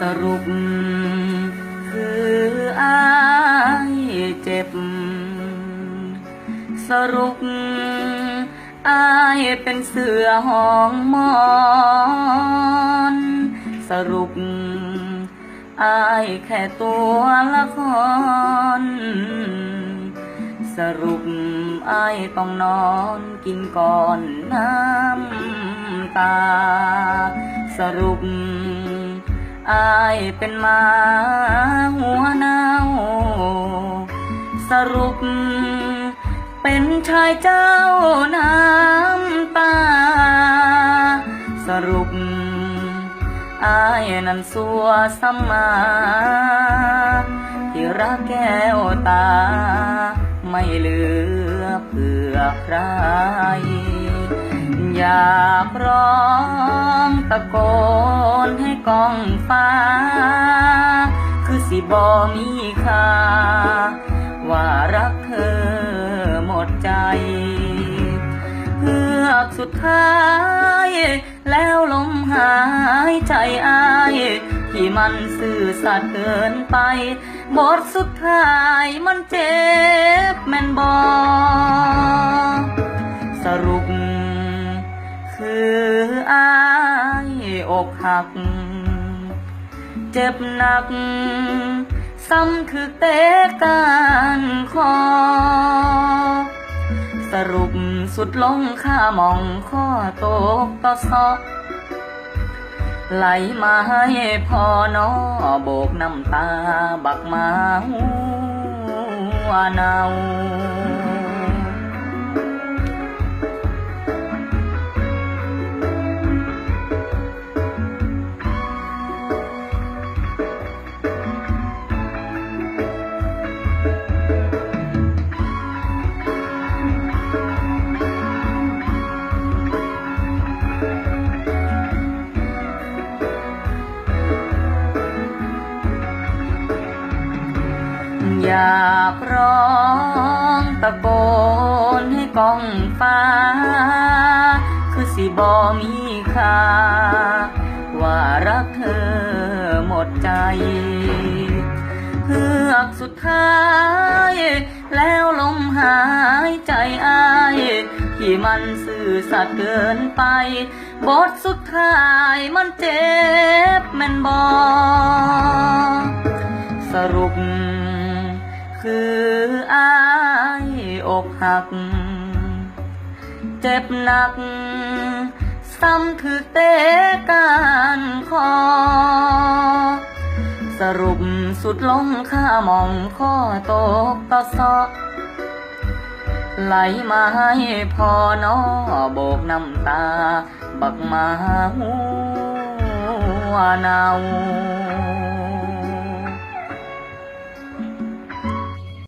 สรุป คืออายเจ็บ สรุป อายเป็นเสือห้องมอน สรุป อายแค่ตัวละคร สรุปอายต้องนอนกินก่อนน้ำตา สรุปอายเป็นมาหัวเนาสรุป เป็นชายเจ้าน้ำตา สรุปอายนั้นสัวสัมมา ที่รักแก้วตา ไม่เหลือเพื่อใคร อยากร้องตะโกนให้กองฟ้า คือสิบอมีค่า ว่ารักเธอหมดใจเพื่อสุดท้าย แล้วลมหายใจอาย ที่มันซื่อสัตย์เกินไป บทสุดท้ายมันเจ็บแม่นบอสรุป คืออายอกหัก เจ็บหนัก ซ้ำคือเตะกันคอ สรุปสุดลงข้ามองข้อตกต่อซอ ไหลมาให้พอนอโบกน้ำตา บักมาหัวเนา อยากร้องตะโกนให้กองฟ้า คือสิบอมีค่า ว่ารักเธอหมดใจเพื่อกสุดท้าย แล้วลมหายใจอายที่มันซื่อสัตย์เกินไป บทสุดท้ายมันเจ็บแม่นบอส กหักเจ็บหนัก ซ้ำคือเตะกันคอ สรุปสุดลงข้ามองข้อตกต่อซอกไหลมาให้พอนอโบกน้ำตา บักมาหัวเนา